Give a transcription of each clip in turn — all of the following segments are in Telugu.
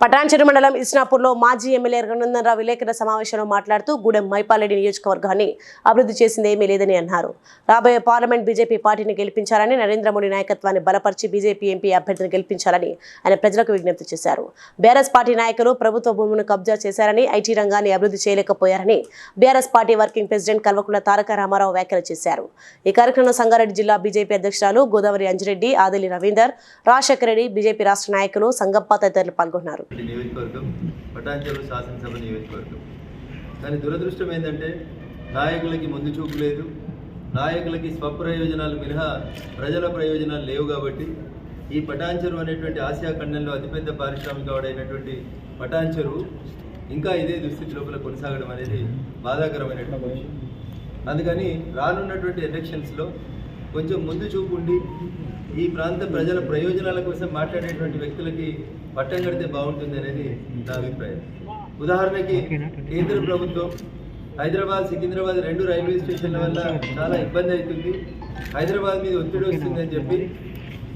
పటాన్చెరు మండలం ఇస్నాపూర్లో మాజీ ఎమ్మెల్యే రఘునందనరావు విలేకరుల సమావేశంలో మాట్లాడుతూ గూడెం మైపాలెడ్డి నియోజకవర్గాన్ని అభివృద్ధి చేసింది ఏమీ లేదని అన్నారు. రాబోయే పార్లమెంట్ బీజేపీ పార్టీని గెలిపించాలని నరేంద్ర మోడీ నాయకత్వాన్ని బలపరిచి బీజేపీ ఎంపీ అభ్యర్థిని గెలిపించాలని ఆయన ప్రజలకు విజ్ఞప్తి చేశారు. బీఆర్ఎస్ పార్టీ నాయకులు ప్రభుత్వ భూములను కబ్జా చేశారని ఐటీ రంగాన్ని అభివృద్ధి చేయలేకపోయారని BRS party working president Kalvakuntla Taraka Rama Rao వ్యాఖ్యలు చేశారు. ఈ కార్యక్రమంలో సంగారెడ్డి జిల్లా బీజేపీ అధ్యక్షురాలు గోదావరి అంజిరెడ్డి ఆదిలి రవీందర్ రాజశేఖర రెడ్డి బీజేపీ రాష్ట్ర నాయకులు సంగప్ప తదితరులు పాల్గొన్నారు. నియోజకవర్గం పటాన్చెరు శాసనసభ నియోజకవర్గం. కానీ దురదృష్టం ఏంటంటే నాయకులకి ముందు చూపు లేదు. నాయకులకి స్వప్రయోజనాలు మినహా ప్రజల ప్రయోజనాలు లేవు కాబట్టి ఈ పటాన్చెరు అనేటువంటి ఆసియా ఖండంలో అతిపెద్ద పారిశ్రామిక వాడైనటువంటి పటాన్చెరు ఇంకా ఇదే దుస్థితి లోపల కొనసాగడం అనేది బాధాకరమైనటువంటి విషయం. అందుకని రానున్నటువంటి ఎలక్షన్స్లో కొంచెం ముందు చూపు ఉండి ఈ ప్రాంత ప్రజల ప్రయోజనాల కోసం మాట్లాడేటువంటి వ్యక్తులకి పట్టం కడితే బాగుంటుంది అనేది నా అభిప్రాయం. ఉదాహరణకి కేంద్ర ప్రభుత్వం హైదరాబాద్ సికింద్రాబాద్ రెండు రైల్వే స్టేషన్ల వల్ల చాలా ఇబ్బంది అవుతుంది. హైదరాబాద్ మీద ఒత్తిడి వస్తుందని చెప్పి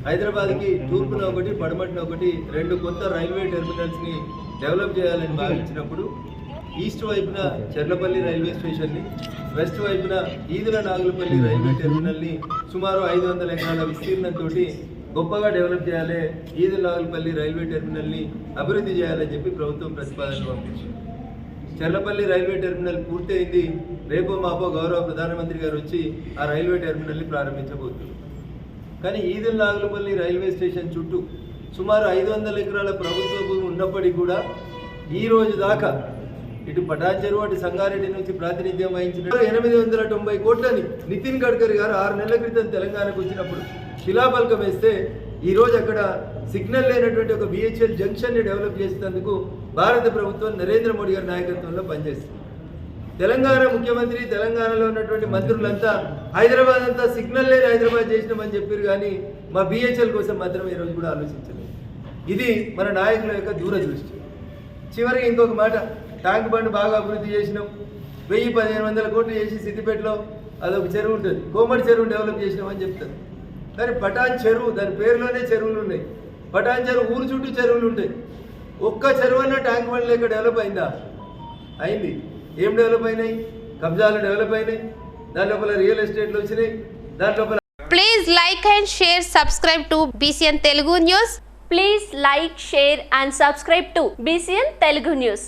హైదరాబాద్కి తూర్పున ఒకటి పడమటిన ఒకటి రెండు కొత్త రైల్వే టెర్మినల్స్ని డెవలప్ చేయాలని భావించినప్పుడు ఈస్ట్ వైపున చెర్లపల్లి రైల్వే స్టేషన్ని వెస్ట్ వైపున ఈదుల నాగులపల్లి రైల్వే టెర్మినల్ని సుమారు ఐదు వందల ఎకరాల విస్తీర్ణంతో గొప్పగా డెవలప్ చేయాలి ఈదుల నాగులపల్లి రైల్వే టెర్మినల్ని అభివృద్ధి చేయాలని చెప్పి ప్రభుత్వం ప్రతిపాదన పంపించింది. చెర్లపల్లి రైల్వే టెర్మినల్ పూర్తయింది. రేపో మాపో గౌరవ ప్రధానమంత్రి గారు వచ్చి ఆ రైల్వే టెర్మినల్ని ప్రారంభించబోతున్నారు. కానీ ఈదుల నాగులపల్లి రైల్వే స్టేషన్ చుట్టూ సుమారు ఐదు వందల ఎకరాల ప్రభుత్వ భూమి ఉన్నప్పటికీ కూడా ఈ రోజు దాకా ఇటు పటాన్చెరు అటు సంగారెడ్డి నుంచి ప్రాతినిధ్యం వహించిన ఎనిమిది వందల తొంభై కోట్లని నితిన్ గడ్కరీ గారు ఆరు నెలల క్రితం తెలంగాణకు వచ్చినప్పుడు శిలాపలకం వేస్తే ఈరోజు అక్కడ సిగ్నల్ లేనటువంటి ఒక బిహెచ్ఎల్ జంక్షన్ని డెవలప్ చేసినందుకు భారత ప్రభుత్వం నరేంద్ర మోడీ గారి నాయకత్వంలో పనిచేస్తుంది. తెలంగాణ ముఖ్యమంత్రి తెలంగాణలో ఉన్నటువంటి మంత్రులంతా హైదరాబాద్ అంతా సిగ్నల్ లేని హైదరాబాద్ చేసినామని చెప్పారు కానీ మా బిహెచ్ఎల్ కోసం మాత్రం ఈ రోజు కూడా ఆలోచించలేదు. ఇది మన నాయకుల యొక్క దూరదృష్టి. చివరికి ఇంకొక మాట. ట్యాంక్ బండ్ బాగా అభివృద్ధి చేసినాం. వెయ్యి పదిహేను వందల కోట్లు చేసి సిద్దిపేటలో అదొక చెరువు ఉంటుంది. కోమటి చెరువు డెవలప్ చేసినామని చెప్తారు. కానీ పటాన్ చెరువు దాని పేరులోనే చెరువులు ఉన్నాయి. పటాన్ చెరువు ఊరు చుట్టూ చెరువులు ఉంటాయి. ఒక్క చెరువు ట్యాంక్ బండ్ లేక డెవలప్ అయిందా? అయింది. ఏం డెవలప్ అయినాయి? కబ్జాలు డెవలప్ అయినాయి. దాని లోపల రియల్ ఎస్టేట్లు వచ్చినాయి. దాని లోపల please like and share subscribe to BCN Telugu news please like share and subscribe to BCN Telugu news